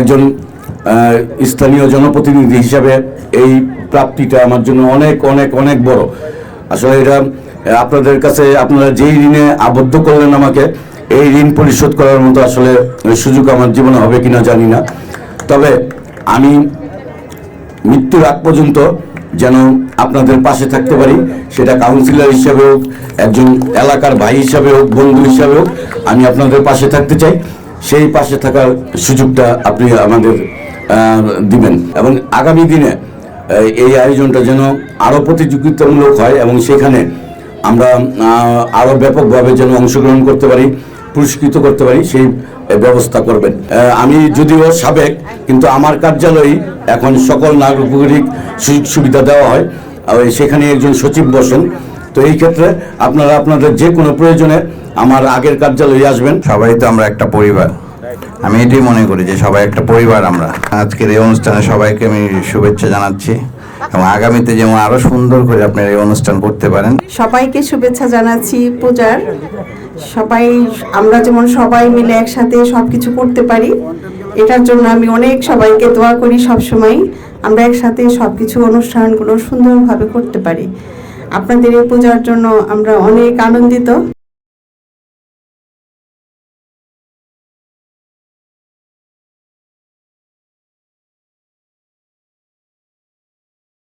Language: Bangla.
একজন স্থানীয় জনপ্রতিনিধি হিসাবে এই প্রাপ্তিটা আমার জন্য অনেক অনেক অনেক বড়। আসলে এটা, আপনাদের কাছে আপনারা যেই ঋণে আবদ্ধ করলেন আমাকে, এই ঋণ পরিশোধ করার মতো আসলে সুযোগ আমার জীবনে হবে কিনা জানি না। তবে আমি মৃত্যুর আগ পর্যন্ত যেন আপনাদের পাশে থাকতে পারি, সেটা কাউন্সিলর হিসাবে হোক, একজন এলাকার ভাই হিসাবে হোক, বন্ধু হিসাবে হোক, আমি আপনাদের পাশে থাকতে চাই। সেই পাশে থাকার সুযোগটা আপনি আমাদের দিবেন। এবং আগামী দিনে এই আয়োজনটা যেন আরও প্রতিযোগিতামূলক হয় এবং সেখানে আমরা আরও ব্যাপকভাবে যেন অংশগ্রহণ করতে পারি, পুরস্কৃত করতে পারি, সেই ব্যবস্থা করবেন। আমি যদিও সাবেক, কিন্তু আমার কার্যালয়ে এখন সকল নাগরিক সুযোগ সুবিধা দেওয়া হয়। সেখানে একজন সচিব বসেন। তো এই ক্ষেত্রে আপনারা আপনাদের যে কোনো প্রয়োজনে আমার আগের কার্যালয়ে আসবেন। সবাই তো আমরা একটা পরিবার। আমি এটাই মনে করি যে সবাই একটা পরিবার আমরা। আজকের এই অনুষ্ঠানে সবাইকে আমি শুভেচ্ছা জানাচ্ছি এবং আগামীতে যেমন আরও সুন্দর করে আপনারা এই অনুষ্ঠান করতে পারেন। সবাইকে শুভেচ্ছা জানাচ্ছি পূজার। সবাই আমরা যেমন সবাই মিলে একসাথে সব কিছু করতে পারি এটার জন্য আমি অনেক সবাইকে দোয়া করি সবসময়। আমরা একসাথে সব কিছু অনুষ্ঠানগুলো সুন্দরভাবে করতে পারি। আপনাদের এই পূজার জন্য আমরা অনেক আনন্দিত।